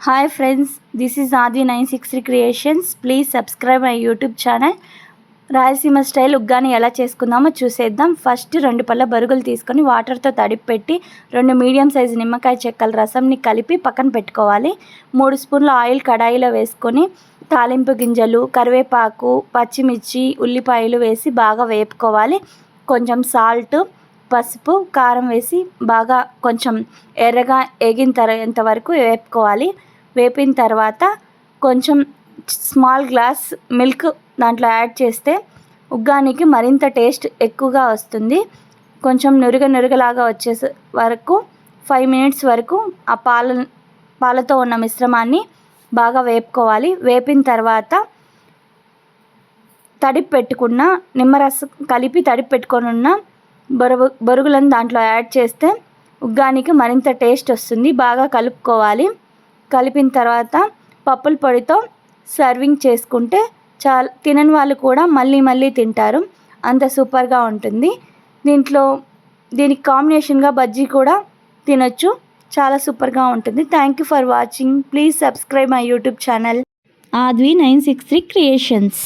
Hi friends this is Aadi nine six three creations please subscribe my YouTube channel Rayalaseema style uggani ఎలా చేసుకుందామో చూసేద్దాం. First రెండు పళ్ళ బరుగులు తీసుకొని వాటర్తో తడిపి పెట్టి రెండు మీడియం సైజు నిమ్మకాయ చెక్కల రసంని కలిపి పక్కన పెట్టుకోవాలి. మూడు స్పూన్ల ఆయిల్ కడాయిలో వేసుకొని తాలింపు గింజలు కరివేపాకు పచ్చిమిర్చి ఉల్లిపాయలు వేసి బాగా వేపుకోవాలి. కొంచెం సాల్ట్ పసుపు కారం వేసి బాగా కొంచెం ఎర్రగా ఎగిన తర్వాత వరకు వేపుకోవాలి. వేపిన తర్వాత కొంచెం స్మాల్ గ్లాస్ మిల్క్ దాంట్లో యాడ్ చేస్తే ఉగ్గానికి మరింత టేస్ట్ ఎక్కువగా వస్తుంది. కొంచెం నురుగ నురుగలాగా వచ్చే వరకు ఫైవ్ మినిట్స్ వరకు ఆ పాల పాలతో ఉన్న మిశ్రమాన్ని బాగా వేపుకోవాలి. వేపిన తర్వాత తడిపి పెట్టుకున్న నిమ్మరసం కలిపి తడిపి పెట్టుకొని ఉన్న బరువు బరుగులను దాంట్లో యాడ్ చేస్తే ఉగ్గానికి మరింత టేస్ట్ వస్తుంది. బాగా కలుపుకోవాలి. కలిపిన తర్వాత పప్పుల పొడితో సర్వింగ్ చేసుకుంటే చాలా తినని వాళ్ళు కూడా మళ్ళీ మళ్ళీ తింటారు. అంత సూపర్గా ఉంటుంది. దీంట్లో దీనికి కాంబినేషన్గా బజ్జీ కూడా తినొచ్చు. చాలా సూపర్గా ఉంటుంది. Thank you for watching. Please subscribe my YouTube channel. Aadvi nine six three creations.